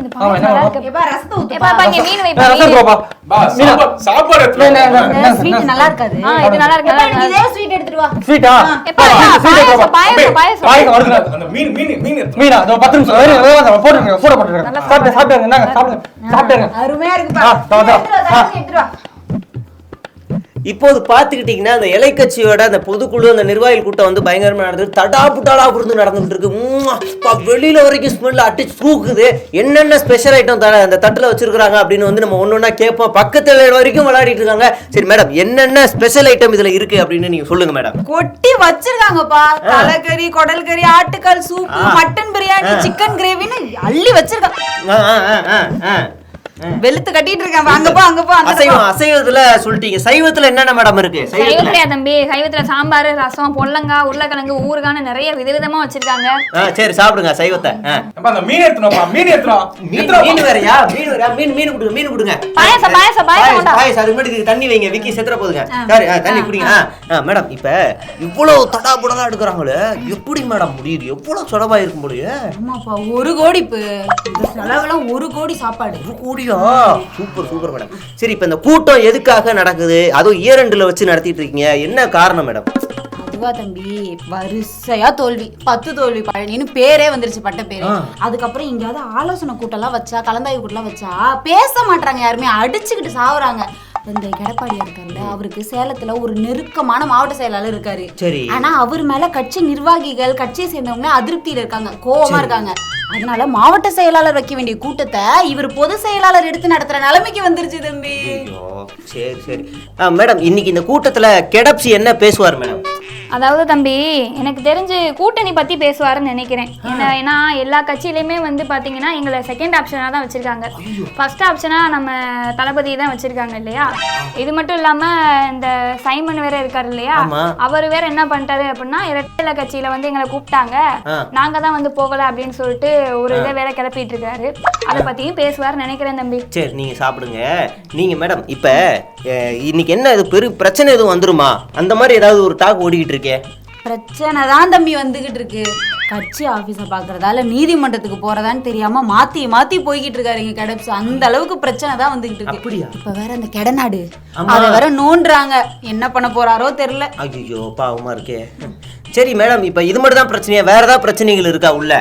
இது நல்லா? இருக்கு. எப்பா ரசத்தை ஏப்பா மீன் வைப்பா ரசம். பா. சாப்பாடு ஸ்வீட்? நல்லா இருக்காது. ஆ இது நல்லா இருக்கு நல்லா இருக்கு. இதே ஸ்வீட் எடுத்துட்டு வா. ஸ்வீட்டா ஸ்வீட். பாயாசம் பாயாசம் பாயாசம். வருது. அந்த மீன் மீன் மீன் மீனா நிமிஷம் கூட போட்டுருங்க சாப்பிட்டு சாப்பிட்டு சாப்பிட்டுங்க அருமையா. எடுத்துட்டு வா, எடுத்துட்டு வா. இப்போது பார்த்துக்கிட்டிங்கன்னா அந்த இலைக்கட்சியோட அந்த பொதுக்குழு அந்த நிர்வாகிகள் கூட்டம் வந்து பயங்கரமாக நடந்தது தடா புட்டாலா புரிந்து நடந்துட்டு இருக்கு. வெளியில வரைக்கும் ஸ்மெல் அடிச்சு தூக்குது. என்னென்ன ஸ்பெஷல் ஐட்டம் தர அந்த தட்டில் வச்சிருக்காங்க அப்படின்னு வந்து நம்ம ஒன்று ஒன்றா கேட்போம். பக்கத்தில் வரைக்கும் விளையாடிட்டு இருக்காங்க. சரி மேடம் என்னென்ன ஸ்பெஷல் ஐட்டம் இதில் இருக்கு அப்படின்னு நீங்கள் சொல்லுங்க மேடம் கொட்டி வச்சிருக்காங்கப்பா. தலைக்கறி குடல் கறி ஆட்டுக்கால் சூப்பு மட்டன் பிரியாணி சிக்கன் கிரேவின்னு அள்ளி வச்சிருக்காங்க. வெளுத்து கட்டிட்டு இருக்கேன். அங்க போ அங்க போ அந்த அசைவம் அசைவத்துல சொல்லிட்டீங்க. சைவத்துல என்னென்ன மேடம் இருக்கு? சைவத்துல. தம்பி சைவத்துல சாம்பார் ரசம் பொல்லங்காய் உருளைக்கிழங்கு ஊறுகான்னு நிறைய விதவிதமா வச்சிருக்காங்க. சரி சாப்பிடுங்க சைவத்தை. அந்த மீன் வாப்பா, மீன் எடுத்துட்டு வா. மீன் வேறயா? மீன் வேறயா? மீன் மீன் கொடுங்க மீன் கொடுங்க. பாயாசம், பாயாசம், பாயாசம். பாயசம் முன்னாடி இதுக்கு தண்ணி வைங்க விக்கி செத்துற போதுங்க. சரி தண்ணி குடிங்க. மேடம் இப்ப இவ்வளவு தடா புடலா எடுக்கிறாங்களே? எப்படி மேடம் முடியுது? எவ்வளவு சொடவா இருக்கும் போலயே? ஆமாப்பா ஒரு கோடி இப்ப இந்த செலவெல்லாம் ஒரு கோடி சாப்பாடு. ஒரு கோடியா சூப்பர் சூப்பர் மேடம் சரி இப்ப இந்த கூட்டம் எதுக்காக நடக்குது? அதுவும் இயரண்டுல வச்சு நடத்திட்டு இருக்கீங்க. என்ன காரணம் மேடம் அதுவா தம்பி வரிசையா தோல்வி. பத்து தோல்வி பழனின்னு பேரே வந்துருச்சு பட்ட பேரு. அதுக்கப்புறம் எங்கேயாவது ஆலோசனை கூட்டம்லாம் வச்சா கலந்தாய்வு கூட்டம்லாம் வச்சா பேச மாட்டாங்க யாருமே. அடிச்சுக்கிட்டு சாவுறாங்க. இந்த எடப்பாடியா இருக்காருல்ல அவருக்கு சேலத்துல ஒரு நெருக்கமான மாவட்ட செயலாளர் இருக்காரு. சரி. ஆனா அவர் மேல கட்சி நிர்வாகிகள் கட்சியை சேர்ந்தவங்க அதிருப்தியில இருக்காங்க கோவமா இருக்காங்க. அதனால மாவட்ட செயலாளர் வைக்க வேண்டிய கூட்டத்தை இவர் பொது செயலாளர் எடுத்து நடத்துற நிலைமைக்கு வந்துருச்சு தம்பி. சரி சரி. ஆ, மேடம் இன்னைக்கு இந்த கூட்டத்துல கெடப்சி என்ன பேசுவார் மேடம்? அதாவது தம்பி எனக்கு தெரிஞ்சு கூட்டணி பத்தி பேசுவாருன்னு நினைக்கிறேன். ஏன்னா ஏன்னா எல்லா கட்சியிலையுமே வந்து பாத்தீங்கன்னா எங்களை செகண்ட் ஆப்ஷனா தான் வச்சிருக்காங்க. ஃபர்ஸ்ட் ஆப்ஷனா நம்ம தளபதி தான் வச்சிருக்காங்க இல்லையா? இது மட்டும் இல்லாம இந்த சைமன் வேற இருக்காரு இல்லையா. அவர் வேற என்ன பண்ணிட்டாரு அப்படின்னா இரட்டை கட்சியில வந்து எங்களை கூப்பிட்டாங்க. நாங்க தான் வந்து போகல அப்படின்னு சொல்லிட்டு ஒரு இதை வேற கிளப்பிட்டு இருக்காரு. அதை பத்தியும் பேசுவாருன்னு நினைக்கிறேன் தம்பி. சரி நீங்க சாப்பிடுங்க. நீங்க மேடம் இப்ப இன்னைக்கு என்ன இது பெரிய பிரச்சனை எதுவும் வந்துருமா? அந்த மாதிரி ஏதாவது ஒரு டாக் ஓடிக்கிட்டு இருக்கே பிரச்சனை தான் தம்பி வந்துகிட்டு இருக்கு. கட்சி ஆபீஸ பாக்குறதால நீதிமன்றத்துக்கு போறதான்னு தெரியாம மாத்தி மாத்தி போய்கிட்டு இருக்காரு இங்க கடப்ஸ் அந்த அளவுக்கு பிரச்சனை தான் வந்துகிட்டு இருக்கு. அப்படியா? இப்ப வேற அந்த கெடநாடு. அத வேற நோண்டுறாங்க. என்ன பண்ண போறாரோ தெரியல. ஐயோ பாவமா இருக்கே. சரி மேடம் இப்ப இது மட்டும் தான் பிரச்சனையா? வேற ஏதாவது பிரச்சனைகள் இருக்கா உள்ள?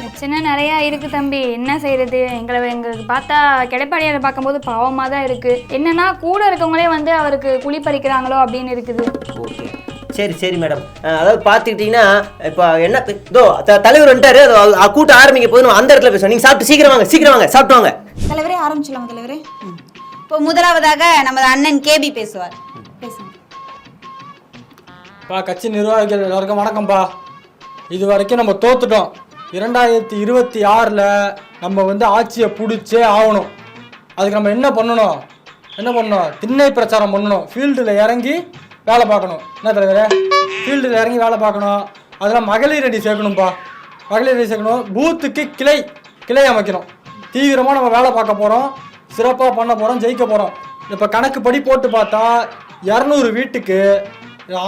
பிரச்சனை நிறைய இருக்கு தம்பி. என்ன செய்யறது எங்களை எங்களுக்கு பார்த்தா கிடைப்பாடியாரை பார்க்கும்போது பாவமா தான் இருக்கு. என்னன்னா கூட இருக்கவங்களே வந்து அவருக்கு குழி பறிக்கிறாங்களோ அப்படின்னு இருக்குது. ஓகே. சரி சரி மேடம் அதாவது பார்த்துக்கிட்டிங்கன்னா இப்போ என்ன இதோ த- தலைவர் வந்துட்டாரு அது கூட்டம் ஆரம்பிக்க போதும் அந்த இடத்துல பேசுவோம் நீங்கள் சாப்பிட்டு சீக்கிரம் வாங்க சீக்கிரம் வாங்க சாப்பிட்டு வாங்க. தலைவரே ஆரம்பிச்சலாமா தலைவரே. இப்போ முதலாவதாக நமது அண்ணன் கேபி பேசுவார். பேசுங்க. பா கட்சி நிர்வாகிகள் எல்லாருக்கும் வணக்கம்ப்பா இது வரைக்கும் நம்ம தோத்துட்டோம். இரண்டாயிரத்தி இருபத்தி ஆறில் நம்ம வந்து ஆட்சியை பிடிச்சே ஆகணும். அதுக்கு நம்ம என்ன பண்ணணும்? என்ன பண்ணணும்? திண்ணை பிரச்சாரம் பண்ணணும். ஃபீல்டில் இறங்கி வேலை பார்க்கணும். என்ன தலைவரே? ஃபீல்டில் இறங்கி வேலை பார்க்கணும். அதில் மகளிர் அடி சேர்க்கணும்ப்பா மகளிர் அடி சேர்க்கணும். பூத்துக்கு கிளை. கிளை அமைக்கணும். தீவிரமாக நம்ம வேலை பார்க்க போகிறோம் சிறப்பாக பண்ண போகிறோம் ஜெயிக்க போகிறோம் இப்போ கணக்குப்படி போட்டு பார்த்தா இரநூறு வீட்டுக்கு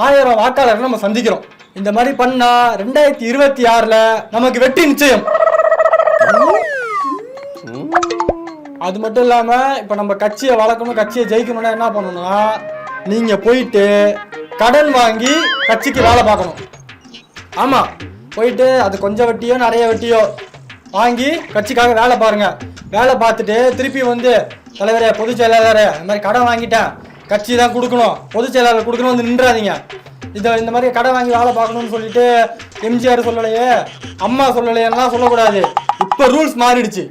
ஆயிரம் வாக்காளர்கள் நம்ம சந்திக்கிறோம். இந்த மாதிரி பண்ணா ரெண்டாயிரத்தி இருபத்தி ஆறில் நமக்கு வெற்றி நிச்சயம். அது மட்டும் இல்லாமல் இப்போ நம்ம கட்சியை வளர்க்கணும் கட்சியை ஜெயிக்கணும்னா என்ன பண்ணணும்னா நீங்க போயிட்டு கடன் வாங்கி கட்சிக்கு வேலை பார்க்கணும். ஆமா போயிட்டு அது கொஞ்சம் வட்டியோ நிறைய வட்டியோ வாங்கி கட்சிக்காக வேலை பாருங்க. வேலை பார்த்துட்டு திருப்பி வந்து தலைவரே பொதுச் செயலாளரே இந்த மாதிரி கடன் வாங்கிட்டேன். கட்சி தான் கொடுக்கணும். பொதுச் செயலாளர் கொடுக்கணும் வந்து நின்றாதீங்க. இதை இந்த மாதிரி கடன் வாங்கி வேலை பார்க்கணும்னு சொல்லிட்டு எம்ஜிஆர் சொல்லலையே அம்மா சொல்லலையெல்லாம் சொல்லக்கூடாது. இப்போ ரூல்ஸ் மாறிடுச்சு.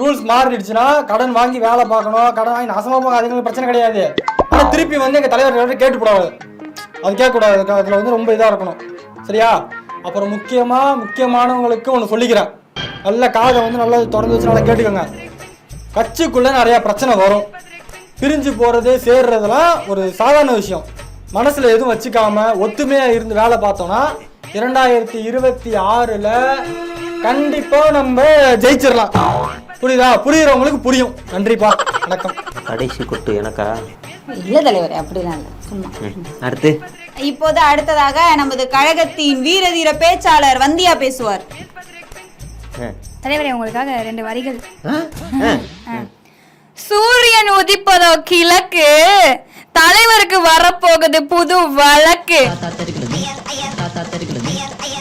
ரூல்ஸ் மாறிடுச்சுன்னா கடன் வாங்கி வேலை பார்க்கணும். கடன் வாங்கி நாசமாக போக அதுங்களுக்கு பிரச்சனை கிடையாது. ஆனால் திருப்பி வந்து எங்கள் தலைவர் கேட்டு கூடாது அது கேட்கக்கூடாது. அதில் வந்து ரொம்ப இதாக இருக்கணும். சரியா? அப்புறம் முக்கியமாக முக்கியமானவங்களுக்கு ஒன்று சொல்லிக்கிறேன். நல்ல காதை வந்து நல்லா திறந்து வச்சு நல்லா கேட்டுக்கோங்க. கட்சிக்குள்ளே நிறையா பிரச்சனை வரும். பிரிஞ்சு போகிறது சேர்றதெல்லாம் ஒரு சாதாரண விஷயம். மனசில் எதுவும் வச்சுக்காம ஒத்துமையாக இருந்து வேலை பார்த்தோம்னா இரண்டாயிரத்தி இருபத்தி ஆறில் கண்டிப்பாக நம்ம ஜெயிச்சிடலாம். புரியுதா? புரியுறவங்களுக்கு புரியும். நன்றிப்பா. வணக்கம். கடைசி கொட்டு எனக்கா? இல்ல தலைவரே அப்படிலாம் இல்ல. சும்மா. அடுத்து. இப்போது அடுத்ததாக நமது கழகத்தின் வீரதீர பேச்சாளர் வந்தியா பேசுவார். தலைவரே உங்களுக்காக ரெண்டு வரிகள். சூரியன் உதிப்பதோ கிழக்கு தலைவருக்கு வரப்போகுது புது வழக்கு.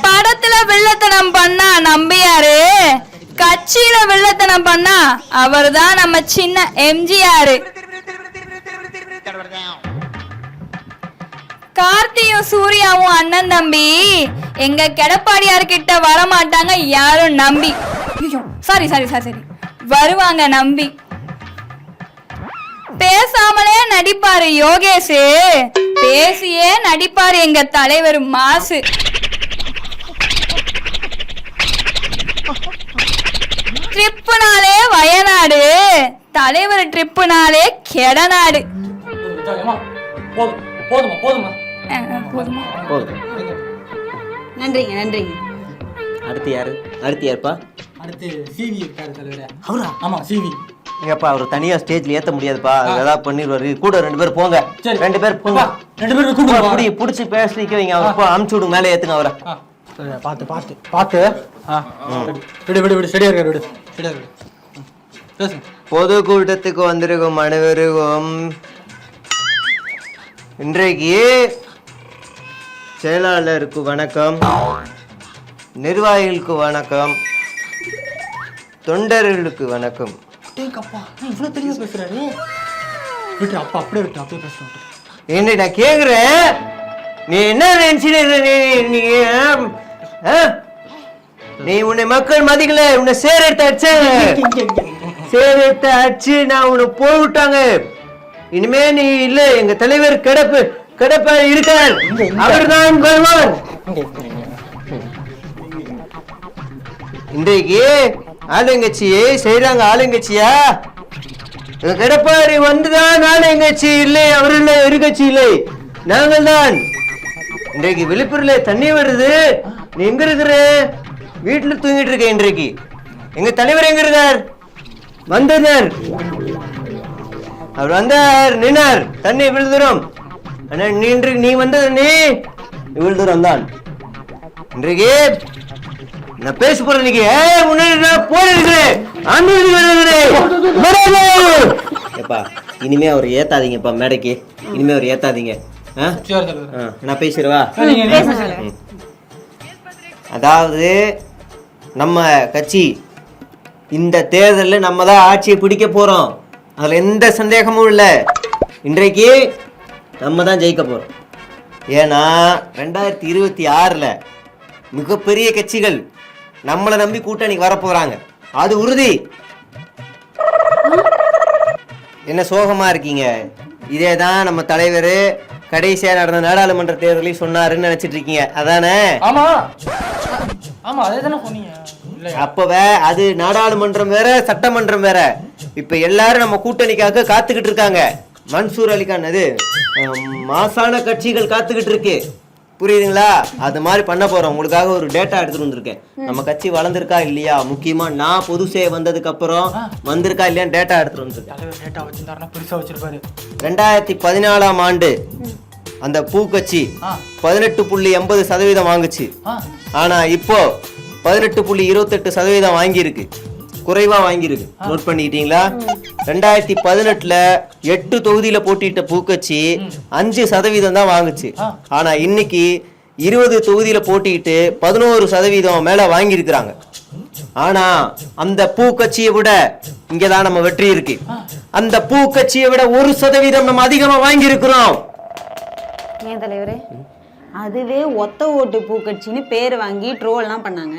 படத்துல வில்லத்தனம் பண்ணா நம்பியாரு. கட்சியில வில்லத்தனம் பண்ணா அவர்தான் நம்ம சின்ன எம்ஜிஆர். கார்த்தியும் சூர்யாவும் அண்ணன் தம்பி எங்க கெடப்பாடியார் கிட்ட வர மாட்டாங்க யாரும் நம்பி. சாரி சாரி சாரி சரி வருவாங்க நம்பி. பேசாமலே நடிப்பாரு யோகேஷ். பேசியே நடிப்பாரு எங்க தலைவர் மாசு ட்ரிப்புனாலே வயநாடு தலைவர் ட்ரிப்புனாலே கெடநாடு போதும் போதுமா போதுமா போதுமா. நன்றிங்க நன்றிங்க. அடுத்து யாரு? அடுத்து யாருப்பா? அடுத்து சிவி இருக்காரு தலைவரே அவரா? ஆமா சிவி ஏப்பா அவர் தனியா ஸ்டேஜ்ல ஏத்த முடியாதுப்பா. ஏதாவது பண்ணிடுவாரு கூட ரெண்டு பேர் போங்க. சரி. ரெண்டு பேர் போங்க. ரெண்டு பேரும் கூப்பிடுங்க. புடி புடிச்சு பேச நிக்க வைங்க. அவர் போ, அமுச்சு விடுங்க. மேலே ஏத்துங்க அவரை. பார்த்து பார்த்து பார்த்து. விடு விடு விடு. ஸ்டெடியா இருக்காரு விடு. ஸ்டெடியா இருக்கு பொது கூட்டத்துக்கு வந்திருக்கும் அனைவருக்கும் இன்றைக்கு செயலாளருக்கு வணக்கம் நிர்வாகிகளுக்கு வணக்கம் தொண்டர்களுக்கு வணக்கம். இவ்வளோ தெளிவாக பேசுறாரு விட்டு அப்பா அப்படியே விட்டு அப்படியே பேசுறேன் விட்டு. என்ன நான் கேக்குறேன்? நீ என்ன இருக்க? நீ உன்னை மக்கள் மதிக்கல உன்னை சேர் எடுத்து அடிச்சாங்க சேதத்தை அடிச்சு நான் உன்னை போய்விட்டாங்க இனிமே நீ இல்ல எங்க தலைவர் கிடப்பு கிடப்ப இருக்கார். அவர்தான் வருவார் இன்றைக்கு ஆளுங்கட்சியை செய்றாங்க ஆளுங்கட்சியா? கிடப்பாரி வந்துதான் ஆளுங்கட்சி இல்லை அவர் இல்லை எதிர்கட்சி இல்லை. நாங்கள் தான் இன்றைக்கு விழுப்புரல தண்ணி வருது. நீ எங்க இருக்கிற? வீட்டில் தூங்கிட்டு இருக்க இன்றைக்கு. எங்க தலைவர் எங்க இருக்கார்? வந்தனர். அவர் வந்தார். நின்னார். தண்ணி விழுதுறோம் ஆனா நீ இன்றைக்கு நீ வந்தது நீ விழுதுறோம் தான் இன்றைக்கு நான் பேச போறேன் இன்னைக்கு. ஏய் முன்னாடி போயிருக்கிறேன் ஏப்பா இனிமே அவர் ஏத்தாதீங்கப்பா மேடைக்கு. இனிமே அவர் ஏத்தாதீங்க. நான் பேசிடுவா. அதாவது நம்ம கட்சி இந்த தேர்தலில் நம்ம தான் ஆட்சியை பிடிக்க போகிறோம் அதில் எந்த சந்தேகமும் இல்லை. இன்றைக்கு நம்ம தான் ஜெயிக்க போகிறோம் ஏன்னா ரெண்டாயிரத்தி இருபத்தி ஆறில் மிகப்பெரிய கட்சிகள் நம்மளை நம்பி கூட்டணிக்கு வர அது உறுதி. என்ன சோகமாக இருக்கீங்க? இதே தான் நம்ம தலைவர் கடைசியாக நடந்த நாடாளுமன்ற தேர்தலையும் சொன்னாருன்னு நினச்சிட்டு இருக்கீங்க. அதானே? ஆமாம் ஆமாம் அதே தானே சொன்னீங்க. இல்லையா? அப்ப வே- அது நாடாளுமன்றம் வேற சட்டமன்றம் வேற. இப்ப எல்லாரும் நம்ம கூட்டணிக்காக காத்துக்கிட்டு இருக்காங்க. மன்சூர் அலிகான் அது. மாசான கட்சிகள் காத்துக்கிட்டு இருக்கு. புரியுதுங்களா? அது மாதிரி பண்ண போறோம். உங்களுக்காக ஒரு டேட்டா எடுத்துட்டு வந்திருக்கேன். நம்ம கட்சி வளர்ந்துருக்கா இல்லையா? முக்கியமா நான் பொது சேவை வந்ததுக்கு அப்புறம் வந்திருக்கா இல்லையா டேட்டா எடுத்துட்டு வந்திருக்கேன். ரெண்டாயிரத்தி பதினாலாம் ஆண்டு அந்த பூக்கட்சி ஆ. பதினெட்டு புள்ளி எண்பது சதவீதம் வாங்குச்சு. ஆனா இப்போ பதினெட்டு புள்ளி இருபத்தெட்டு சதவீதம் வாங்கியிருக்கு. குறைவா வாங்கியிருக்கு. நோட் பண்ணிக்கிட்டீங்களா ரெண்டாயிரத்தி பதினெட்டுல எட்டு தொகுதியில போட்டியிட்ட பூக்கட்சி அஞ்சு சதவீதம் தான் வாங்குச்சு. ஆனா இன்னைக்கு இருபது தொகுதியில போட்டியிட்டு பதினோரு சதவீதம் மேல வாங்கியிருக்கிறாங்க. ஆனா அந்த பூக்கட்சியை விட இங்கதான் நம்ம வெற்றி இருக்கு. அந்த பூக்கட்சியை விட ஒரு சதவீதம் நம்ம அதிகமா வாங்கியிருக்கிறோம். ஏன் தலைவரே? அதுவே ஒத்த ஓட்டு பூக்கட்சின்னு பேர் வாங்கி ட்ரோல்லாம் பண்ணாங்க.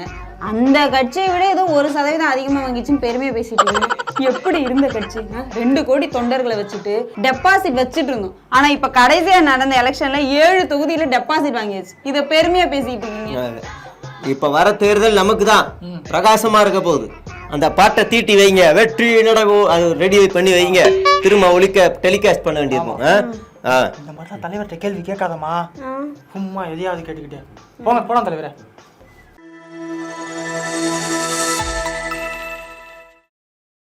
அந்த கட்சியை விட ஏதோ ஒரு சதவீதம் அதிகமாக வாங்கிச்சுன்னு பெருமையா பேசிட்டு இருக்கீங்க எப்படி இருந்த கட்சி? ரெண்டு கோடி தொண்டர்களை வச்சுட்டு டெபாசிட் வச்சுட்டு இருந்தோம். ஆனா இப்ப கடைசியா நடந்த எலெக்ஷன்ல ஏழு தொகுதியில டெபாசிட் வாங்கியாச்சு. இதை பெருமையா பேசிட்டு இருக்கீங்க. இப்ப வர தேர்தல் நமக்கு தான் பிரகாசமா இருக்க போகுது. அந்த பாட்டை தீட்டி வைங்க. வெற்றி நடக்கும் அது ரெடி பண்ணி வைங்க. திரும்ப ஒலிக்க டெலிகாஸ்ட் பண்ண வேண்டியிருக்கும். இந்த மாதிரிலாம் தலைவர்கிட்ட கேள்வி கேட்காதம்மா. சும்மா எதையாவது கேட்டுக்கிட்டே. போங்க போலாம் தலைவரே.